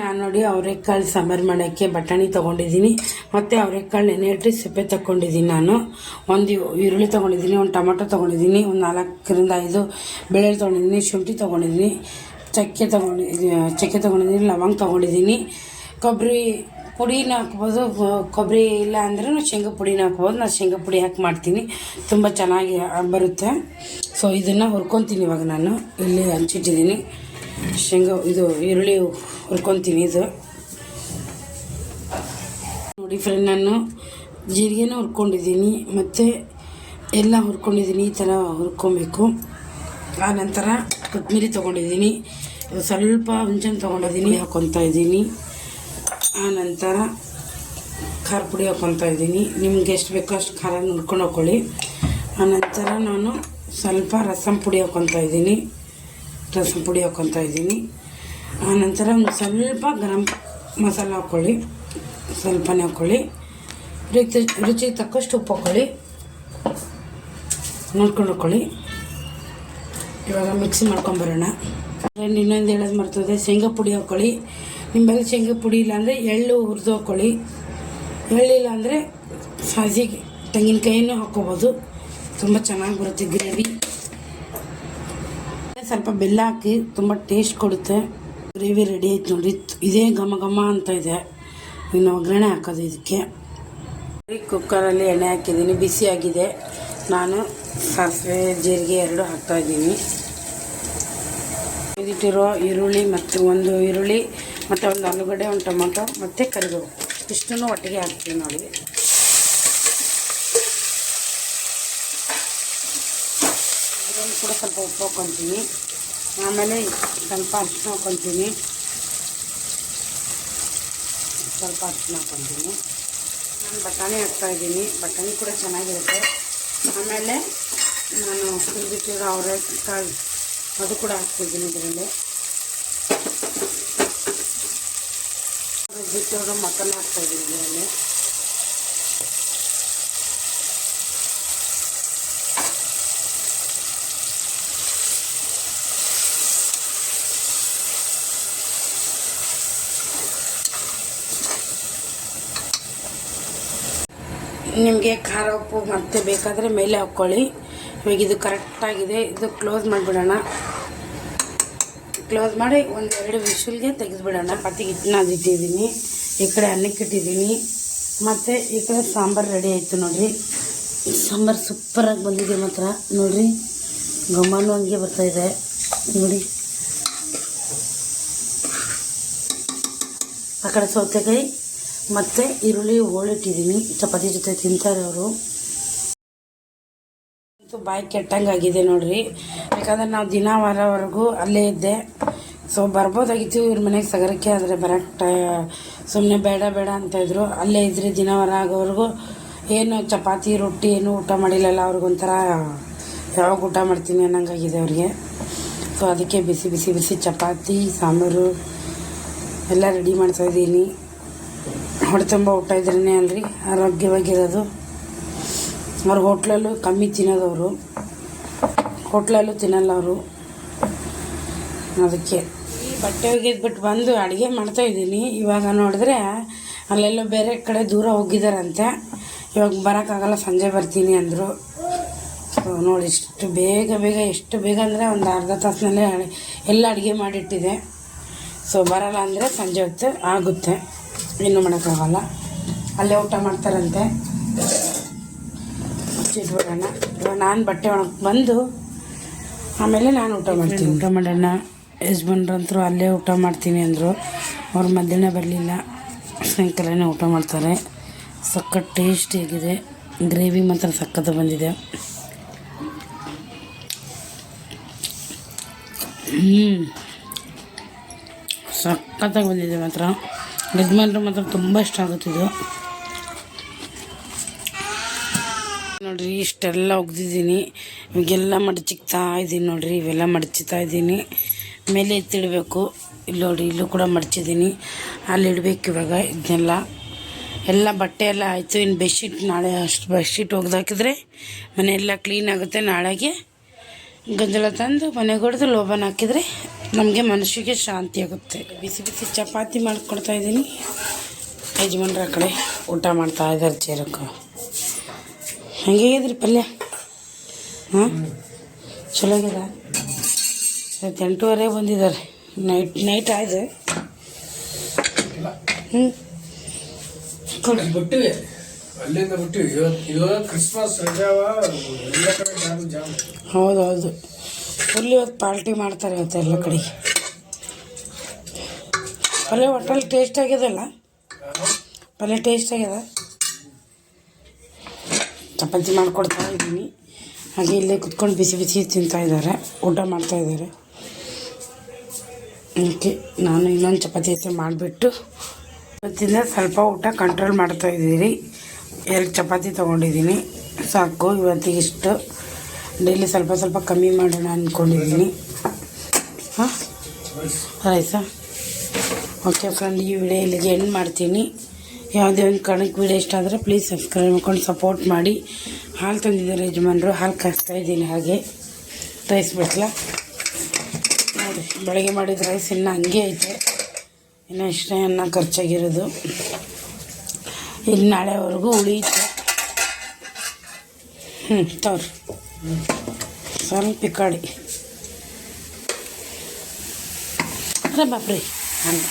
ನಾನು ನೋಡಿ ಅವರೆಕಾಳು ಸಾಂಬಾರು ಮಾಡೋಕ್ಕೆ ಬಟಾಣಿ ತೊಗೊಂಡಿದ್ದೀನಿ, ಮತ್ತು ಅವರೆಕಾಳು ನೆನೆ ಇಟ್ಟು ಸಿಪ್ಪೆ ತಗೊಂಡಿದ್ದೀನಿ ನಾನು. ಒಂದು ಈರುಳ್ಳಿ ತೊಗೊಂಡಿದ್ದೀನಿ, ಒಂದು ಟೊಮೊಟೊ ತೊಗೊಂಡಿದ್ದೀನಿ, ಒಂದು ನಾಲ್ಕರಿಂದ ಐದು ಬೆಳೆ ತೊಗೊಂಡಿದ್ದೀನಿ, ಶುಂಠಿ ತೊಗೊಂಡಿದ್ದೀನಿ, ಚಕ್ಕೆ ತೊಗೊಂಡಿದ್ದೀನಿ ಚಕ್ಕೆ ತೊಗೊಂಡಿದ್ದೀನಿ, ಲವಂಗ ತೊಗೊಂಡಿದ್ದೀನಿ. ಕೊಬ್ಬರಿ ಪುಡಿನ ಹಾಕ್ಬೋದು ಕೊಬ್ಬರಿ ಇಲ್ಲ ಅಂದ್ರೆ ಶೇಂಗಾ ಪುಡಿನ ಹಾಕ್ಬೋದು, ನಾನು ಶೇಂಗಾ ಪುಡಿ ಹಾಕಿ ಮಾಡ್ತೀನಿ. ತುಂಬ ಚೆನ್ನಾಗಿ ಬರುತ್ತೆ. ಸೊ, ಇದನ್ನು ಹುರ್ಕೊತೀನಿ ಇವಾಗ ನಾನು. ಇಲ್ಲಿ ಹಂಚಿಟ್ಟಿದ್ದೀನಿ. ಶೇಂಗಾ, ಇದು ಈರುಳ್ಳಿ ಹುರ್ಕೊತೀನಿ ಇದು. ನೋಡಿ ಫ್ರೆಂಡ್ ನಾನು ಜೀರಿಗೆನ ಹುರ್ಕೊಂಡಿದ್ದೀನಿ, ಮತ್ತು ಎಲ್ಲ ಹುರ್ಕೊಂಡಿದ್ದೀನಿ, ಈ ಥರ ಹುರ್ಕೊಬೇಕು. ಆ ನಂತರ ಕೊತ್ತಂಬರಿ ತೊಗೊಂಡಿದ್ದೀನಿ. ಸ್ವಲ್ಪ ಹುಂಚನ್ ತೊಗೊಂಡಿದ್ದೀನಿ ಹಾಕ್ಕೊತಾ ಇದ್ದೀನಿ. ಆ ನಂತರ ಖಾರ ಪುಡಿ ಹಾಕ್ಕೊತಾ ಇದ್ದೀನಿ. ನಿಮ್ಗೆ ಎಷ್ಟು ಬೇಕೋ ಅಷ್ಟು ಖಾರ ನುಡ್ಕೊಂಡು ಹಾಕ್ಕೊಳ್ಳಿ ಆ ನಂತರ ನಾನು ಸ್ವಲ್ಪ ರಸಂ ಪುಡಿ ಹಾಕ್ಕೊತಾ ಇದ್ದೀನಿ. ರಸಂ ಪುಡಿ ಹಾಕ್ಕೊತಾ ಇದ್ದೀನಿ. ಆ, ನಂತರ ಒಂದು ಸ್ವಲ್ಪ ಗರಂ ಮಸಾಲ ಹಾಕ್ಕೊಳ್ಳಿ. ಸ್ವಲ್ಪನೇ ಹಾಕ್ಕೊಳ್ಳಿ. ರುಚಿ, ರುಚಿಗೆ ತಕ್ಕಷ್ಟು ಉಪ್ಪು ಹಾಕ್ಕೊಳ್ಳಿ. ನೋಡ್ಕೊಂಡು ಹಾಕ್ಕೊಳ್ಳಿ. ಇವಾಗ ಮಿಕ್ಸಿ ಮಾಡ್ಕೊಂಬರೋಣ ಇನ್ನೊಂದು ಹೇಳೋದು ಮರ್ತದೆ, ಶೇಂಗಾ ಪುಡಿ ಹಾಕ್ಕೊಳ್ಳಿ. ನಿಮ್ಮಲ್ಲಿ ಶೇಂಗಾ ಪುಡಿ ಇಲ್ಲಾಂದರೆ ಎಳ್ಳು ಹುರಿದು ಹಾಕ್ಕೊಳ್ಳಿ. ಎಳ್ಳಿಲ್ಲ ಅಂದರೆ ಸಾಸಿಗೆ ತೆಂಗಿನಕಾಯಿನೂ ಹಾಕ್ಕೋಬೋದು. ತುಂಬ ಚೆನ್ನಾಗಿ ಬರುತ್ತೆ ಗ್ರೇವಿ. ಸ್ವಲ್ಪ ಬೆಲ್ಲ ಹಾಕಿ ತುಂಬ ಟೇಸ್ಟ್ ಕೊಡುತ್ತೆ. ಗ್ರೇವಿ ರೆಡಿ ಆಯ್ತು ನೋಡಿ ಇದೇ ಘಮ ಘಮ ಅಂತ ಇದೆ. ಇನ್ನು ಒಗ್ಗರಣೆ ಹಾಕೋದು ಇದಕ್ಕೆ. ಕುಕ್ಕರಲ್ಲಿ ಎಣ್ಣೆ ಹಾಕಿದ್ದೀನಿ. ಬಿಸಿಯಾಗಿದೆ ನಾನು ಸಾಸಿವೆ, ಜೀರಿಗೆ ಎರಡು ಹಾಕ್ತಾ ಇದ್ದೀನಿ. ಇದಿಟ್ಟಿರೋ ಈರುಳ್ಳಿ ಮತ್ತು ಒಂದು ಈರುಳ್ಳಿ ಮತ್ತು ಒಂದು ಆಲೂಗಡ್ಡೆ, ಒಂದು ಟೊಮೊಟೊ ಮತ್ತು ಕರಿಬೇವು. ಇಷ್ಟನ್ನು ಒಟ್ಟಿಗೆ ಹಾಕ್ತೀವಿ ನೋಡಿ. ಕೂಡ ಸ್ವಲ್ಪ ಉಪ್ಪು ಹಾಕ್ಕೊತೀನಿ. ಆಮೇಲೆ ಸ್ವಲ್ಪ ಅರಿಶಿನ ಹಾಕ್ಕೊತೀನಿ. ಸ್ವಲ್ಪ ಅರಿಶಿನ ಹಾಕ್ಕೊತೀನಿ. ನಾನು ಬಟಾಣಿ ಹಾಕ್ತಾ ಇದ್ದೀನಿ. ಬಟಾಣಿ ಕೂಡ ಚೆನ್ನಾಗಿರುತ್ತೆ. ಆಮೇಲೆ ನಾನು ಹುರಿದಿಟ್ಟಿರೋ ಅವರೆಕಾಳು, ಅದು ಕೂಡ ಹಾಕ್ತಿದ್ದೀನಿ ಇದರಲ್ಲಿ. ಬಿಟ್ಟವರು ಮಕ್ಕಳು ಹಾಕ್ತಾ ಇದ್ದೀನಿ ಇದರಲ್ಲಿ. ನಿಮಗೆ ಖಾರ ಉಪ್ಪು ಮತ್ತೆ ಬೇಕಾದರೆ ಮೇಲೆ ಹಾಕ್ಕೊಳ್ಳಿ ಇವಾಗ ಇದು ಕರೆಕ್ಟಾಗಿದೆ ಇದು ಕ್ಲೋಸ್ ಮಾಡಿಬಿಡೋಣ. ಕ್ಲೋಸ್ ಮಾಡಿ ಒಂದು ಎರಡು ವಿಷಲ್ಗೆ ತೆಗೆದುಬಿಡೋಣ. ಪತ್ತಿಗೆ ಹಿಟ್ಟನ್ನ ಅದಿಟ್ಟಿದ್ದೀನಿ. ಈ ಕಡೆ ಅನ್ನಕ್ಕೆ ಇಟ್ಟಿದ್ದೀನಿ. ಮತ್ತು ಈ ಕಡೆ ಸಾಂಬಾರು ರೆಡಿ ಆಯಿತು ನೋಡಿರಿ. ಸಾಂಬಾರು ಸೂಪರಾಗಿ ಬಂದಿದೆ ಮಾತ್ರ. ನೋಡಿರಿ, ಘಮನೂ ಹಂಗೆ ಬರ್ತಾಯಿದೆ ನೋಡಿ. ಆ ಕಡೆ ಸೌತೆಕಾಯಿ. ಮತ್ತು ಈರುಳ್ಳಿ ಹೋಳಿಟ್ಟಿದ್ದೀನಿ ಚಪಾತಿ ಜೊತೆ ತಿಂತಾರೆ ಅವರು. ಬಾಯಿ ಕೆಟ್ಟಂಗೆ ಆಗಿದೆ ನೋಡ್ರಿ. ಯಾಕಂದ್ರೆ ನಾವು ದಿನ ವಾರವರೆಗೂ ಅಲ್ಲೇ ಇದ್ದೆ. ಸೊ ಬರ್ಬೋದಾಗಿತ್ತು ಇವ್ರ ಮನೆಗೆ ಸಗರಕ್ಕೆ, ಆದರೆ ಬರೋಕ್ಕೆ ಸುಮ್ಮನೆ ಬೇಡ ಬೇಡ ಅಂತ ಇದ್ರು. ಅಲ್ಲೇ ಇದ್ರಿ ದಿನ ವಾರ ಆಗೋವರೆಗೂ ಏನು ಚಪಾತಿ, ರೊಟ್ಟಿ ಏನು ಊಟ ಮಾಡಿಲ್ಲಲ್ಲ ಅವ್ರಿಗೊಂಥರ ಯಾವಾಗ ಊಟ ಮಾಡ್ತೀನಿ ಅನ್ನಂಗಾಗಿದೆ ಅವ್ರಿಗೆ. ಸೊ ಅದಕ್ಕೆ ಬಿಸಿ ಬಿಸಿ ಬಿಸಿ ಚಪಾತಿ, ಸಾಂಬಾರು ಎಲ್ಲ ರೆಡಿ ಮಾಡ್ತಾಯಿದ್ದೀನಿ ಹೊಟ್ಟೆ ತುಂಬ ಊಟ ಇದ್ರೇ ಅಲ್ರಿ. ಆರೋಗ್ಯವಾಗಿರೋದು. ಅವ್ರು ಹೋಟ್ಲಲ್ಲೂ ಕಮ್ಮಿ ತಿನ್ನೋದವರು. ಹೋಟ್ಲಲ್ಲೂ ತಿನ್ನಲ್ಲ ಅವರು. ಅದಕ್ಕೆ. ಬಟ್ಟೆ ಒಗೆದ್ಬಿಟ್ಟು ಬಂದು ಅಡುಗೆ ಮಾಡ್ತಾ ಇದ್ದೀನಿ. ಇವಾಗ ನೋಡಿದ್ರೆ ಅಲ್ಲೆಲ್ಲೋ ಬೇರೆ ಕಡೆ ದೂರ ಹೋಗಿದ್ದಾರಂತೆ ಇವಾಗ ಬರೋಕ್ಕಾಗಲ್ಲ, ಸಂಜೆ ಬರ್ತೀನಿ ಅಂದರು. ನೋಡಿ ಇಷ್ಟು ಬೇಗ ಬೇಗ, ಎಷ್ಟು ಬೇಗ ಅಂದರೆ ಒಂದು ಅರ್ಧ ತಾಸಿನಲ್ಲೇ ಎಲ್ಲ ಅಡುಗೆ ಮಾಡಿಟ್ಟಿದೆ. ಸೊ ಬರಲ್ಲ ಅಂದರೆ ಸಂಜೆ ಹೊತ್ತು ಆಗುತ್ತೆ. ಏನು ಮಾಡೋಕ್ಕಾಗಲ್ಲ. ಅಲ್ಲೇ ಊಟ ಮಾಡ್ತಾರಂತೆ. ಮುಚ್ಚಿಟ್ಬಿಡೋಣ ಇವಾಗ ನಾನು ಬಟ್ಟೆ ಒಣಕ್ಕೆ ಬಂದು ಆಮೇಲೆ ನಾನು ಊಟ ಮಾಡ್ತೀನಿ. ಊಟ ಮಾಡೋಣ. ಯಜಮಾನ್ರಂತರೂ ಅಲ್ಲೇ ಊಟ ಮಾಡ್ತೀನಿ ಅಂದರು. ಅವ್ರು ಮಧ್ಯಾಹ್ನ ಬರಲಿಲ್ಲ. ಸಾಯಂಕಾಲನೇ ಊಟ ಮಾಡ್ತಾರೆ. ಸಖತ್ ಟೇಸ್ಟಿಯಾಗಿದೆ ಗ್ರೇವಿ ಮಾತ್ರ ಸಖತ್ತು ಬಂದಿದೆ. ಹ್ಞೂ ಸಖತ್ತಾಗಿ ಬಂದಿದೆ ಮಾತ್ರ. ಯಜಮಾನ್ರು ಮಾತ್ರ ತುಂಬ ಇಷ್ಟ ಆಗುತ್ತಿದ್ದು ನೋಡ್ರಿ, ಇಷ್ಟೆಲ್ಲ ಒಗ್ದಿದ್ದೀನಿ ಇವಾಗೆಲ್ಲ ಮಡಚಿಕ್ತಾ ಇದ್ದೀನಿ ನೋಡ್ರಿ, ಇವೆಲ್ಲ ಮಡಚಿತಾ ಇದ್ದೀನಿ. ಮೇಲೆ ಎತ್ತಿಡಬೇಕು. ಇಲ್ಲಿ ನೋಡಿ, ಇಲ್ಲೂ ಕೂಡ ಮಡಚಿದ್ದೀನಿ. ಅಲ್ಲಿ ಇಡಬೇಕು ಇವಾಗ ಇದನ್ನೆಲ್ಲ. ಎಲ್ಲ ಬಟ್ಟೆ ಎಲ್ಲ ಆಯಿತು. ಇನ್ನು ಬೆಡ್ಶೀಟ್ ನಾಳೆ ಅಷ್ಟು ಬೆಡ್ಶೀಟ್ ಒಗ್ದಾಕಿದ್ರೆ ಮನೆಯೆಲ್ಲ ಕ್ಲೀನ್ ಆಗುತ್ತೆ. ನಾಳೆಗೆ ಗಂಜಲ ತಂದು ಮನೆಗೆ ಹೊಡೆದು ಲೋಬನ್ ಹಾಕಿದರೆ ನಮಗೆ ಮನಸ್ಸಿಗೆ ಶಾಂತಿ ಆಗುತ್ತೆ. ಬಿಸಿ ಬಿಸಿ ಚಪಾತಿ ಮಾಡ್ಕೊಡ್ತಾ ಇದ್ದೀನಿ. ಯಜಮಾನ್ರ ಕಡೆ ಊಟ ಮಾಡ್ತಾ ಇದ್ದಾರೆ ಚೇರಕ್ಕೆ ಹೆಂಗಿದ್ರಿ ಪಲ್ಯ? ಹಾಂ? ಚಲೋ ಆಗ್ಯದ? ಇವತ್ತು ಬಂದಿದ್ದಾರೆ. ನೈಟ್ ನೈಟ್ ಆಯ್ತು. ಹ್ಞೂ ಅಲ್ಲಿಂದ ಬಿಟ್ಟು ಇವಾಗ ಕ್ರಿಸ್ಮಸ್ ರಜಾವ ಎಲ್ಲ ಕಡೆ ಜಾಮ್ ಹೌದು ಹೌದು ಫುಲ್ ಇವತ್ತು ಪಾರ್ಟಿ ಮಾಡ್ತಾರೆ ಇವತ್ತು ಎಲ್ಲ ಕಡೆ. ಪಲ್ಯ ಒಟ್ಟಲ್ಲಿ ಟೇಸ್ಟ್ ಆಗ್ಯದಲ್ಲ ಪಲ್ಯ ಟೇಸ್ಟ್ ಆಗ್ಯದ ಚಪಾತಿ ಮಾಡ್ಕೊಡ್ತಾ ಇದ್ದೀನಿ. ಹಾಗೆ ಇಲ್ಲೇ ಕುತ್ಕೊಂಡು ಬಿಸಿ ಬಿಸಿ ತಿಂತಾ ಇದ್ದಾರೆ. ಊಟ ಮಾಡ್ತಾ ಇದ್ದಾರೆ. ಓಕೆ ನಾನು ಇನ್ನೊಂದು ಚಪಾತಿ ಐತೆ ಮಾಡಿಬಿಟ್ಟು ಇವತ್ತಿಂದ ಸ್ವಲ್ಪ ಊಟ ಕಂಟ್ರೋಲ್ ಮಾಡ್ತಾ ಇದ್ದೀರಿ. ಎರಡು ಚಪಾತಿ ತೊಗೊಂಡಿದ್ದೀನಿ. ಸಾಕು, ಇವತ್ತಿಗೆ ಇಷ್ಟು. ಡೈಲಿ ಸ್ವಲ್ಪ ಸ್ವಲ್ಪ ಕಮ್ಮಿ ಮಾಡೋಣ ಅಂದ್ಕೊಂಡಿದ್ದೀನಿ ಹಾಂ? ರೈಸಾ ಓಕೆ ಫ್ರೆಂಡ್, ಈ ವಿಡಿಯೋ ಇಲ್ಲಿಗೆ ಎಂಡ್ ಮಾಡ್ತೀನಿ. ಯಾವುದೇ ಒಂದು ಕಾರಣಕ್ಕೆ ವಿಡಿಯೋ ಇಷ್ಟ ಆದರೆ ಪ್ಲೀಸ್ ಸಬ್ಸ್ಕ್ರೈಬ್ ಮಾಡ್ಕೊಂಡು ಸಪೋರ್ಟ್ ಮಾಡಿ. ಹಾಲು ತಂದಿದ್ದಾರೆ ಯಜಮಾನರು, ಹಾಲು ಕಾಯಿಸ್ತಾ ಇದ್ದೀನಿ ಹಾಗೆ. ರೈಸ್ ಬಿಟ್ಲ ನೋಡಿ, ಬೆಳಗ್ಗೆ ಮಾಡಿದ ರೈಸ್ ಇನ್ನೂ ಹಂಗೆ ಐತೆ. ಇನ್ನೂ ಇಷ್ಟೇ ಅನ್ನ ಖರ್ಚಾಗಿರೋದು. ಇನ್ನು ನಾಳೆವರೆಗೂ ಉಳಿಯುತ್ತೆ ಹ್ಞೂ ತವ್ರಿ ಸ್ವಲ್ಪ ಈ ಕಡೆ ಅರೆ ಬಾಪ್ರಿ ಹಂಗೆ